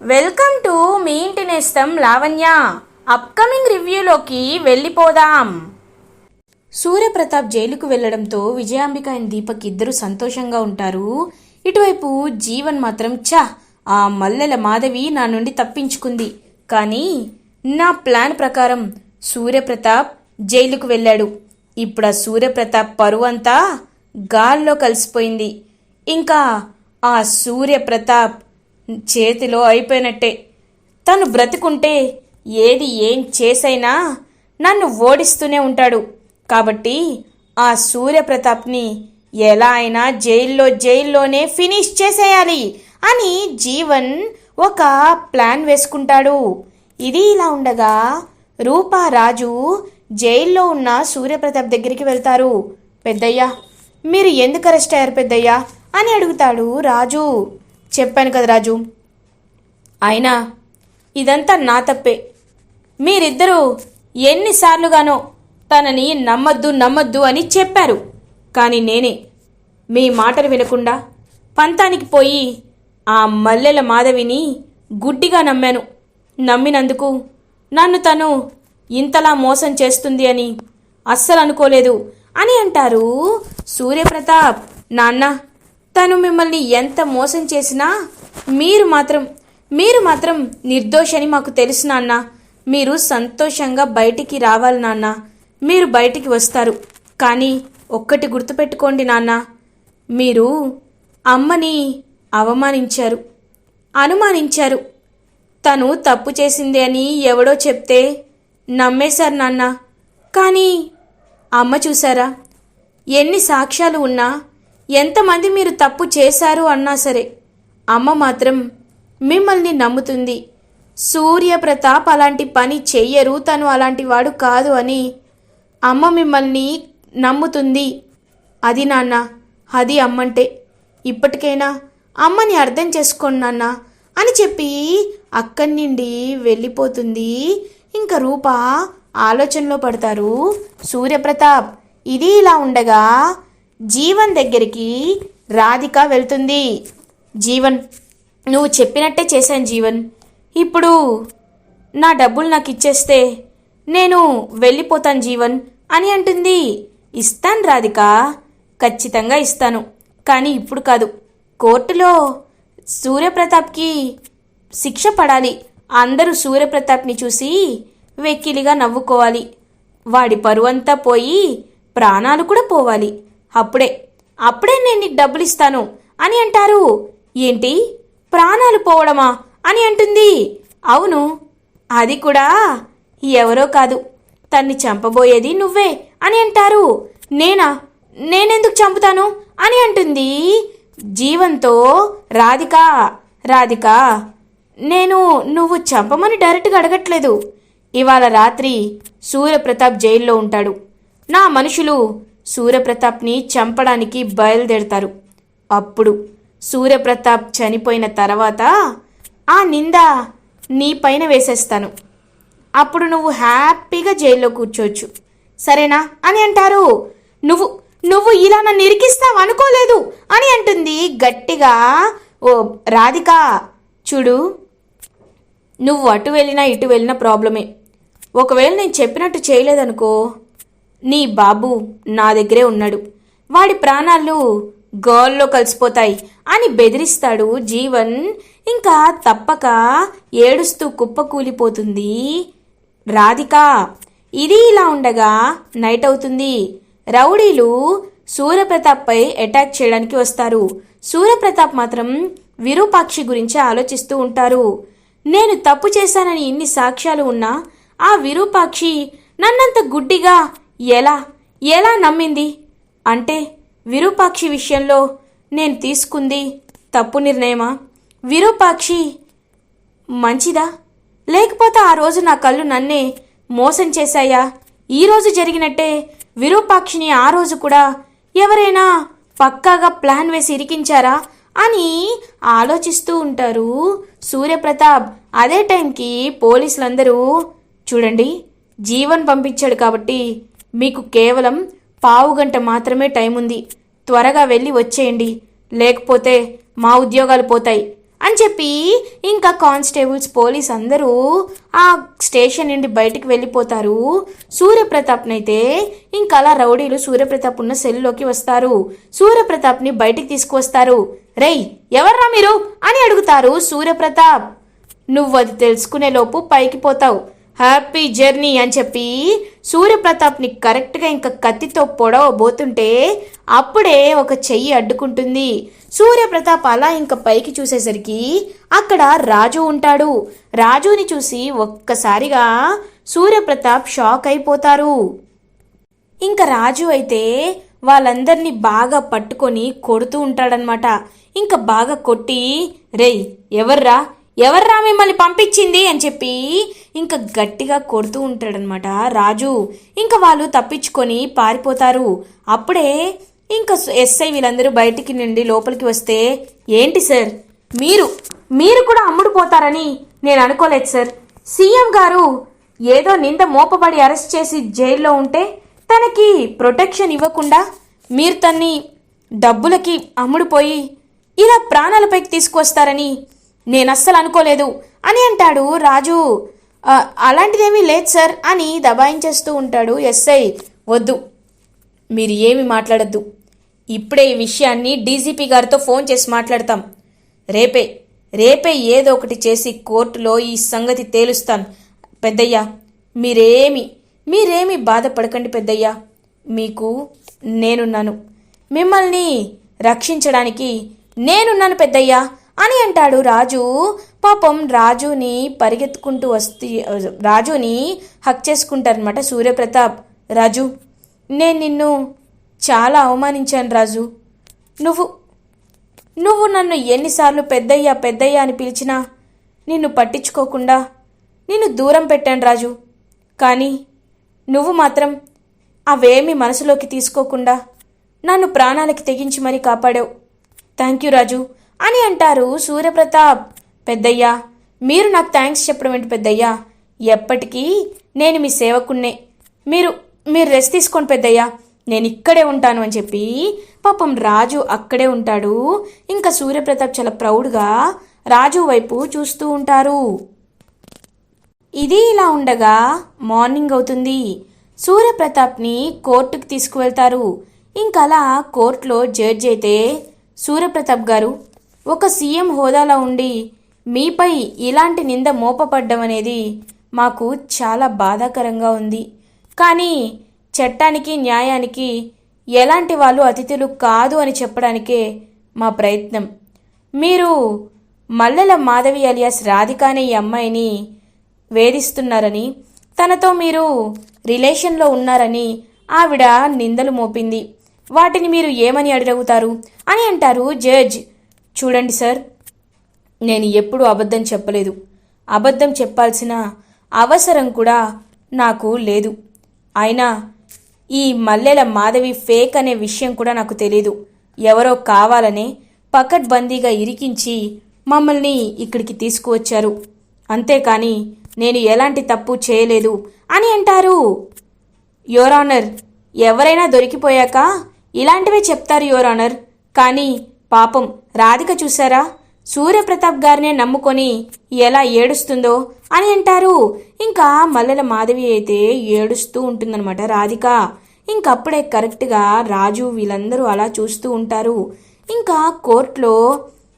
Welcome to me ఇంటి నేస్తం Lavanya. Upcoming రివ్యూలోకి వెళ్ళిపోదాం. సూర్యప్రతాప్ జైలుకు వెళ్ళడంతో విజయాంబిక అండ్ దీపక్ ఇద్దరు సంతోషంగా ఉంటారు. ఇటువైపు జీవన్ మాత్రం చ ఆ మల్లెల మాధవి నా నుండి తప్పించుకుంది. కానీ నా ప్లాన్ ప్రకారం సూర్యప్రతాప్ జైలుకు వెళ్ళాడు. ఇప్పుడు ఆ సూర్యప్రతాప్ పరువంతా గాల్లో కలిసిపోయింది. ఇంకా ఆ సూర్యప్రతాప్ చేతిలో అయిపోయినట్టే. తను బ్రతికుంటే ఏది ఏం చేసైనా నన్ను ఓడిస్తూనే ఉంటాడు. కాబట్టి ఆ సూర్యప్రతాప్ని ఎలా అయినా జైల్లో జైల్లోనే ఫినిష్ చేసేయాలి అని జీవన్ ఒక ప్లాన్ వేసుకుంటాడు. ఇది ఇలా ఉండగా రూపా రాజు జైల్లో ఉన్న సూర్యప్రతాప్ దగ్గరికి వెళ్తారు. పెద్దయ్యా మీరు ఎందుకు అరెస్ట్ అయ్యారు పెద్దయ్యా? అని అడుగుతాడు రాజు. చెప్పాను కదా రాజు. అయినా ఇదంతా నా తప్పే. మీరిద్దరూ ఎన్నిసార్లుగానో తనని నమ్మద్దు నమ్మద్దు అని చెప్పారు. కానీ నేనే మీ మాటలు వినకుండా పంతానికి పోయి ఆ మల్లెల మాధవిని గుడ్డిగా నమ్మాను. నమ్మినందుకు నన్ను తను ఇంతలా మోసం చేస్తుంది అని అస్సలు అనుకోలేదు అని అంటారు సూర్యప్రతాప్. నాన్న తను మిమ్మల్ని ఎంత మోసం చేసినా మీరు మాత్రం మీరు మాత్రం నిర్దోషని మాకు తెలుసు నాన్న. మీరు సంతోషంగా బయటికి రావాలి నాన్న. మీరు బయటికి వస్తారు. కానీ ఒక్కటి గుర్తుపెట్టుకోండి నాన్న. మీరు అమ్మని అవమానించారు. అనుమానించారు. తను తప్పు చేసింది అని ఎవడో చెప్తే నమ్మేశారు నాన్న. కానీ అమ్మ చూసారా ఎన్ని సాక్ష్యాలు ఉన్నా ఎంతమంది మీరు తప్పు చేశారు అన్నా సరే అమ్మ మాత్రం మిమ్మల్ని నమ్ముతుంది. సూర్యప్రతాప్ అలాంటి పని చెయ్యరు తను అలాంటి వాడు కాదు అని అమ్మ మిమ్మల్ని నమ్ముతుంది. అది నాన్న అది అమ్మంటే ఇప్పటికైనా అమ్మని అర్థం చేసుకోండి నాన్న అని చెప్పి అక్కడి నుండి వెళ్ళిపోతుంది. ఇంకా రూప ఆలోచనలో పడతారు సూర్యప్రతాప్ ఇది ఇలా ఉండగా జీవన్ దగ్గరికి రాధిక వెళ్తుంది. జీవన్ నువ్వు చెప్పినట్టే చేశాను జీవన్. ఇప్పుడు నా డబ్బులు నాకు ఇచ్చేస్తే నేను వెళ్ళిపోతాను జీవన్ అని అంటుంది. ఇస్తాను రాధిక ఖచ్చితంగా ఇస్తాను కానీ ఇప్పుడు కాదు. కోర్టులో సూర్యప్రతాప్కి శిక్ష పడాలి. అందరూ సూర్యప్రతాప్ని చూసి వెక్కిలిగా నవ్వుకోవాలి. వాడి పరువంతా పోయి ప్రాణాలు కూడా పోవాలి. అప్పుడే అప్పుడే నేను నీకు డబ్బులు ఇస్తాను అని అంటారు. ఏంటి? ప్రాణాలు పోవడమా అని అంటుంది. అవును అది కూడా ఎవరో కాదు. తన్ని చంపబోయేది నువ్వే అని అంటారు. నేనా? నేనెందుకు చంపుతాను అని అంటుంది. జీవంతో రాధిక రాధిక నేను నువ్వు చంపమని డైరెక్ట్గా అడగట్లేదు. ఇవాళ రాత్రి సూర్యప్రతాప్ జైల్లో ఉంటాడు. నా మనుషులు సూర్యప్రతాప్ని చంపడానికి బయలుదేరతారు. అప్పుడు సూర్యప్రతాప్ చనిపోయిన తర్వాత ఆ నింద నీ పైన వేసేస్తాను. అప్పుడు నువ్వు హ్యాపీగా జైల్లో కూర్చోవచ్చు. సరేనా? అని అంటారు. నువ్వు నువ్వు ఇలా నన్ను ఇరికిస్తావు అనుకోలేదు అని అంటుంది గట్టిగా ఓ రాధిక. చూడు నువ్వు అటు వెళ్ళినా ఇటు వెళ్ళినా ప్రాబ్లమే. ఒకవేళ నేను చెప్పినట్టు చేయలేదనుకో నీ బాబు నా దగ్గరే ఉన్నాడు. వాడి ప్రాణాలు గోల్లో కలిసిపోతాయి అని బెదిరిస్తాడు జీవన్. ఇంకా తప్పక ఏడుస్తూ కుప్పకూలిపోతుంది రాధిక ఇది ఇలా ఉండగా నైట్ అవుతుంది. రౌడీలు సూర్యప్రతాప్పై అటాక్ చేయడానికి వస్తారు. సూర్యప్రతాప్ మాత్రం విరూపాక్షి గురించి ఆలోచిస్తూ ఉంటారు. నేను తప్పు చేశానని ఇన్ని సాక్ష్యాలు ఉన్నా ఆ విరూపాక్షి నన్నంత గుడ్డిగా ఎలా? ఎలా నమ్మింది? అంటే విరూపాక్షి విషయంలో నేను తీసుకుంది తప్పు నిర్ణయమా? విరూపాక్షి మంచిదా? లేకపోతే ఆ రోజు నా కళ్ళు నన్నే మోసం చేశాయా? ఈరోజు జరిగినట్టే విరూపాక్షిని ఆ రోజు కూడా ఎవరైనా పక్కాగా ప్లాన్ వేసి ఇరికించారా అని ఆలోచిస్తూ ఉంటారు సూర్యప్రతాప్. అదే టైంకి పోలీసులందరూ చూడండి జీవన్ పంపించాడు కాబట్టి మీకు కేవలం పావు గంట మాత్రమే టైం ఉంది త్వరగా వెళ్ళి వచ్చేయండి. లేకపోతే మా ఉద్యోగాలు పోతాయి. అని చెప్పి ఇంకా కానిస్టేబుల్స్ పోలీస్ అందరూ ఆ స్టేషన్ నుండి బయటికి వెళ్ళిపోతారు. సూర్యప్రతాప్నైతే ఇంకా అలా రౌడీలు సూర్యప్రతాప్ ఉన్న సెల్లోకి వస్తారు. సూర్యప్రతాప్ని బయటికి తీసుకువస్తారు. రేయ్ ఎవర్రా మీరు? అని అడుగుతారు సూర్యప్రతాప్. నువ్వు అది తెలుసుకునే లోపు పైకి పోతావు. హ్యాపీ జర్నీ అని చెప్పి సూర్యప్రతాప్ని కరెక్ట్గా ఇంకా కత్తితో పొడవబోతుంటే అప్పుడే ఒక చెయ్యి అడ్డుకుంటుంది. సూర్యప్రతాప్ అలా ఇంకా పైకి చూసేసరికి అక్కడ రాజు ఉంటాడు. రాజుని చూసి ఒక్కసారిగా సూర్యప్రతాప్ షాక్ అయిపోతారు. ఇంకా రాజు అయితే వాళ్ళందరినీ బాగా పట్టుకొని కొడుతూ ఉంటాడనమాట ఇంకా బాగా కొట్టి రేయ్ ఎవర్రా? ఎవర్రా మిమ్మల్ని పంపించింది అని చెప్పి ఇంకా గట్టిగా కొడుతూ ఉంటాడనమాట రాజు ఇంకా వాళ్ళు తప్పించుకొని పారిపోతారు. అప్పుడే ఇంకా ఎస్ఐ వీళ్ళందరూ బయటికి నుండి లోపలికి వస్తే ఏంటి సార్? మీరు మీరు కూడా అమ్ముడు పోతారని నేను అనుకోలేదు సార్. సీఎం గారు ఏదో నింద మోపబడి అరెస్ట్ చేసి జైల్లో ఉంటే తనకి ప్రొటెక్షన్ ఇవ్వకుండా మీరు తన్ని డబ్బులకి అమ్ముడుపోయి ఇలా ప్రాణాలపైకి తీసుకొస్తారని నేను అస్సలు అనుకోలేదు. అని అంటాడు రాజు. అలాంటిదేమీ లేదు సార్ అని దబాయించేస్తూ ఉంటాడు ఎస్ఐ. వద్దు. మీరు ఏమి మాట్లాడద్దు. ఇప్పుడే ఈ విషయాన్ని డీజీపీ గారితో ఫోన్ చేసి మాట్లాడతాం. రేపే రేపే ఏదో ఒకటి చేసి కోర్టులో ఈ సంగతి తేలుస్తాను. పెద్దయ్యా మీరేమి మీరేమి బాధపడకండి పెద్దయ్యా. మీకు నేనున్నాను. మిమ్మల్ని రక్షించడానికి నేనున్నాను పెద్దయ్యా. అని అంటాడు రాజు. పాపం రాజుని పరిగెత్తుకుంటూ వస్తే రాజుని హక్ చేసుకుంటారనమాట సూర్యప్రతాప్. రాజు నేను నిన్ను చాలా అవమానించాను రాజు. నువ్వు నువ్వు నన్ను ఎన్నిసార్లు పెద్దయ్యా పెద్దయ్యా అని పిలిచినా నిన్ను పట్టించుకోకుండా నిన్ను దూరం పెట్టాను రాజు. కానీ నువ్వు మాత్రం అవేమి మనసులోకి తీసుకోకుండా నన్ను ప్రాణాలకి తెగించి మరీ కాపాడావు. Thank you Raju. అని అంటారు సూర్యప్రతాప్. పెద్దయ్యా మీరు నాకు థ్యాంక్స్ చెప్పడం ఏంటి పెద్దయ్యా? ఎప్పటికీ నేను మీ సేవకున్నే మీరు మీరు రెస్ట్ తీసుకోండి పెద్దయ్యా. నేను ఇక్కడే ఉంటాను అని చెప్పి పాపం రాజు అక్కడే ఉంటాడు. ఇంకా సూర్యప్రతాప్ చాలా ప్రౌడ్గా రాజు వైపు చూస్తూ ఉంటారు. ఇది ఇలా ఉండగా మార్నింగ్ అవుతుంది. సూర్యప్రతాప్ని కోర్టుకు తీసుకువెళ్తారు. ఇంకలా కోర్టులో జడ్జి అయితే సూర్యప్రతాప్ గారు ఒక సీఎం హోదాలో ఉండి మీపై ఇలాంటి నింద మోపపడ్డం అనేది మాకు చాలా బాధాకరంగా ఉంది. కానీ చట్టానికి న్యాయానికి ఎలాంటి వాళ్ళు అతిథులు కాదు అని చెప్పడానికే మా ప్రయత్నం. మీరు మల్లెల మాధవి అలియాస్ రాధిక అనే ఈ అమ్మాయిని వేధిస్తున్నారని తనతో మీరు రిలేషన్లో ఉన్నారని ఆవిడ నిందలు మోపింది. వాటిని మీరు ఏమని అడుగుతారు అని అంటారు జడ్జ్. చూడండి సార్ నేను ఎప్పుడూ అబద్ధం చెప్పలేదు. అబద్ధం చెప్పాల్సిన అవసరం కూడా నాకు లేదు. అయినా ఈ మల్లెల మాధవి ఫేక్ అనే విషయం కూడా నాకు తెలీదు. ఎవరో కావాలనే పకడ్బందీగా ఇరికించి మమ్మల్ని ఇక్కడికి తీసుకువచ్చారు. అంతేకాని నేను ఎలాంటి తప్పు చేయలేదు అని అంటారు. యోరానర్ ఎవరైనా దొరికిపోయాక ఇలాంటివే చెప్తారు యోరానర్. కానీ పాపం. రాధిక చూసారా సూర్యప్రతాప్ గారినే నమ్ముకొని ఎలా ఏడుస్తుందో అని అంటారు. ఇంకా మల్లెల మాధవి అయితే ఏడుస్తూ ఉంటుందన్నమాట రాధిక. ఇంకప్పుడే కరెక్ట్గా రాజు వీళ్ళందరూ అలా చూస్తూ ఉంటారు. ఇంకా కోర్టులో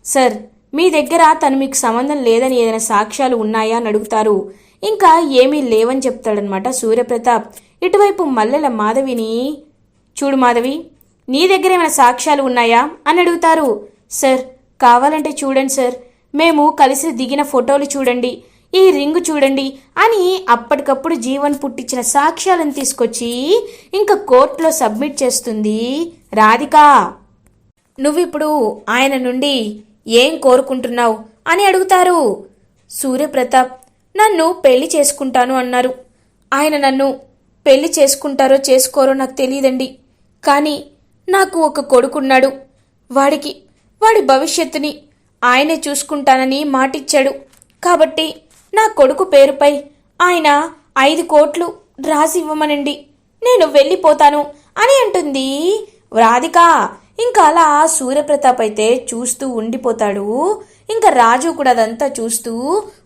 సార్ మీ దగ్గర తను మీకు సంబంధం లేదని ఏదైనా సాక్ష్యాలు ఉన్నాయా? అని అడుగుతారు. ఇంకా ఏమీ లేవని చెప్తాడనమాట సూర్యప్రతాప్. ఇటువైపు మల్లెల మాధవిని చూడు మాధవి నీ దగ్గర ఏమైనా సాక్ష్యాలు ఉన్నాయా? అని అడుగుతారు. సార్ కావాలంటే చూడండి సార్. మేము కలిసి దిగిన ఫోటోలు చూడండి. ఈ రింగు చూడండి అని అప్పటికప్పుడు జీవన్ పుట్టించిన సాక్ష్యాలను తీసుకొచ్చి ఇంకా కోర్టులో సబ్మిట్ చేస్తుంది. రాధిక! నువ్విప్పుడు ఆయన నుండి ఏం కోరుకుంటున్నావు? అని అడుగుతారు. సూర్యప్రతాప్ నన్ను పెళ్ళి చేసుకుంటాను అన్నారు. ఆయన నన్ను పెళ్ళి చేసుకుంటారో చేసుకోరో నాకు తెలియదండి. కానీ నాకు ఒక కొడుకున్నాడు. వాడికి వాడి భవిష్యత్తుని ఆయనే చూసుకుంటానని మాటిచ్చాడు. కాబట్టి నా కొడుకు పేరుపై ఆయన ఐదు కోట్లు రాసి ఇవ్వమనండి నేను వెళ్ళిపోతాను అని అంటుంది. రాధిక ఇంకా అలా సూర్యప్రతాప్ అయితే చూస్తూ ఉండిపోతాడు. ఇంకా రాజు కూడా అదంతా చూస్తూ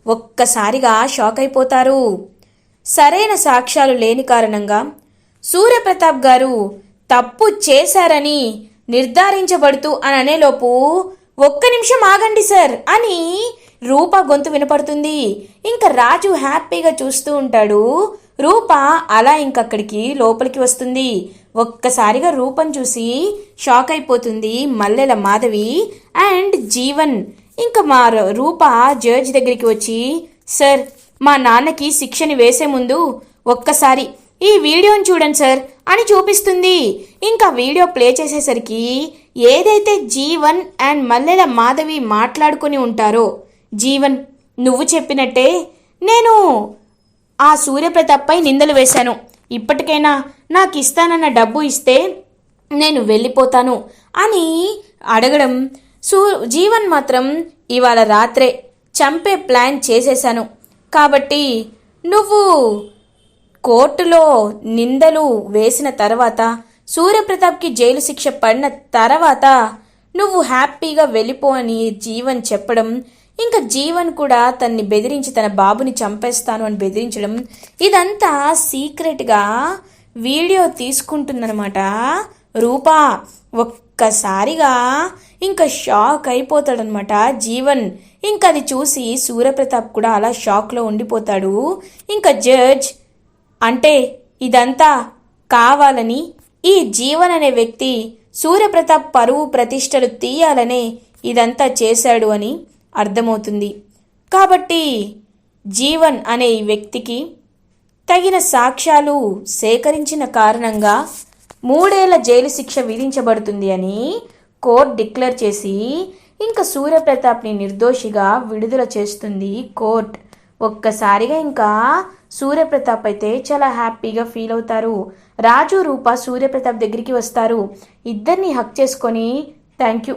ఒక్కసారిగా షాక్ అయిపోతారు. సరైన సాక్ష్యాలు లేని కారణంగా సూర్యప్రతాప్ గారు తప్పు చేశారని నిర్ధారించబడుతూ అని అనేలోపు ఒక్క నిమిషం ఆగండి సార్ అని రూప గొంతు వినపడుతుంది. ఇంకా రాజు హ్యాపీగా చూస్తూ ఉంటాడు. రూప అలా ఇంకక్కడికి లోపలికి వస్తుంది. ఒక్కసారిగా రూపం చూసి షాక్ అయిపోతుంది మల్లెల మాధవి అండ్ జీవన్. ఇంకా మా ర- రూప జడ్జ్ దగ్గరికి వచ్చి సార్ మా నాన్నకి శిక్షని వేసే ముందు ఒక్కసారి ఈ వీడియోని చూడండి సార్. అని చూపిస్తుంది. ఇంకా వీడియో ప్లే చేసేసరికి ఏదైతే జీవన్ అండ్ మల్లెల మాధవి మాట్లాడుకుని ఉంటారో జీవన్ నువ్వు చెప్పినట్టే నేను ఆ సూర్యప్రతాప్పై నిందలు వేశాను. ఇప్పటికైనా నాకు ఇస్తానన్న డబ్బు ఇస్తే నేను వెళ్ళిపోతాను అని అడగడం సూ జీవన్ మాత్రం ఇవాళ రాత్రే చంపే ప్లాన్ చేసేశాను. కాబట్టి నువ్వు కోర్టులో నిందలు వేసిన తర్వాత సూర్యప్రతాప్కి జైలు శిక్ష పడిన తర్వాత నువ్వు హ్యాపీగా వెళ్ళిపో అని జీవన్ చెప్పడం ఇంకా జీవన్ కూడా తన్ని బెదిరించి తన బాబుని చంపేస్తాను అని బెదిరించడం ఇదంతా సీక్రెట్గా వీడియో తీసుకుంటుందన్నమాట. రూపా ఒక్కసారిగా ఇంకా షాక్ అయిపోతాడనమాట జీవన్. ఇంకా అది చూసి సూర్యప్రతాప్ కూడా అలా షాక్లో ఉండిపోతాడు. ఇంకా జడ్జ్ అంటే ఇదంతా కావాలని ఈ జీవన్ అనే వ్యక్తి సూర్యప్రతాప్ పరువు ప్రతిష్టలు తీయాలనే ఇదంతా చేశాడు అని అర్థమవుతుంది. కాబట్టి జీవన్ అనే ఈ వ్యక్తికి తగిన సాక్ష్యాలు సేకరించిన కారణంగా మూడేళ్ళ జైలు శిక్ష విధించబడుతుంది అని కోర్టు డిక్లేర్ చేసి ఇంకా సూర్యప్రతాప్ని నిర్దోషిగా విడుదల చేస్తుంది కోర్ట్. ఒక్కసారిగా ఇంకా సూర్యప్రతాప్ అయితే చాలా హ్యాపీగా ఫీల్ అవుతారు. రాజు రూప సూర్యప్రతాప్ దగ్గరికి వస్తారు. ఇద్దరిని హక్ చేసుకొని thank you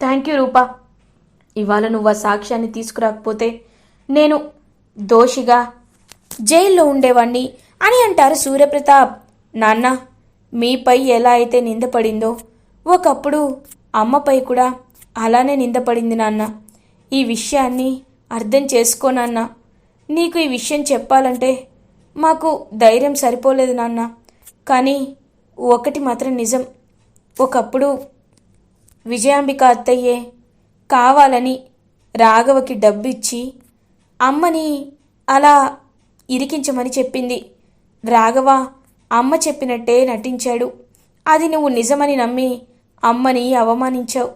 thank you Rupa. ఇవాళ నువ్వు ఆ సాక్ష్యాన్ని తీసుకురాకపోతే నేను దోషిగా జైల్లో ఉండేవాణ్ణి అని అంటారు సూర్యప్రతాప్. నాన్న మీపై ఎలా అయితే నిందపడిందో ఒకప్పుడు అమ్మపై కూడా అలానే నిందపడింది నాన్న. ఈ విషయాన్ని అర్థం చేసుకో నాన్న. నీకు ఈ విషయం చెప్పాలంటే మాకు ధైర్యం సరిపోలేదు నాన్న. కానీ ఒకటి మాత్రం నిజం. ఒకప్పుడు విజయాంబిక అత్తయ్యే కావాలని రాఘవకి డబ్బిచ్చి అమ్మని అలా ఇరికించమని చెప్పింది. రాఘవ అమ్మ చెప్పినట్టే నటించాడు. అది నువ్వు నిజమని నమ్మి అమ్మని అవమానించావు.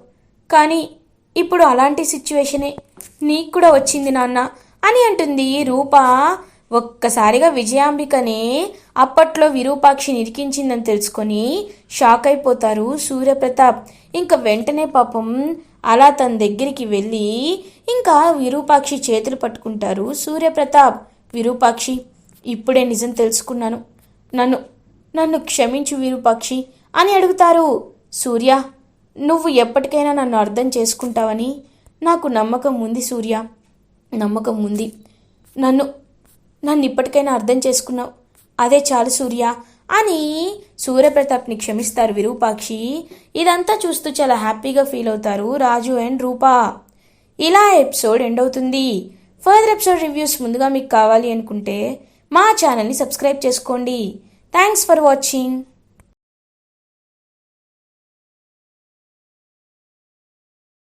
కానీ ఇప్పుడు అలాంటి సిచ్యువేషనే నీకు కూడా వచ్చింది నాన్న. అని అంటుంది రూప. ఒక్కసారిగా విజయాంబికనే అప్పట్లో విరూపాక్షిని ఇరికించిందని తెలుసుకొని షాక్ అయిపోతారు సూర్యప్రతాప్. ఇంకా వెంటనే పాపం అలా తన దగ్గరికి వెళ్ళి ఇంకా విరూపాక్షి చేతులు పట్టుకుంటారు సూర్యప్రతాప్. విరూపాక్షి ఇప్పుడే నిజం తెలుసుకున్నాను. నన్ను నన్ను క్షమించు విరూపాక్షి అని అడుగుతారు. సూర్య నువ్వు ఎప్పటికైనా నన్ను అర్థం చేసుకుంటావని నాకు నమ్మకం ఉంది సూర్య. నమ్మకం ఉంది. నన్ను నన్ను ఇప్పటికైనా అర్థం చేసుకున్నావు. అదే చాలు సూర్య అని సూర్యప్రతాప్ని క్షమిస్తారు విరూపాక్షి. ఇదంతా చూస్తూ చాలా హ్యాపీగా ఫీల్ అవుతారు రాజు అండ్ రూపా. ఇలా ఎపిసోడ్ ఎండ్ అవుతుంది. ఫర్దర్ ఎపిసోడ్ రివ్యూస్ ముందుగా మీకు కావాలి అనుకుంటే మా ఛానల్ని సబ్స్క్రైబ్ చేసుకోండి. Thanks for watching.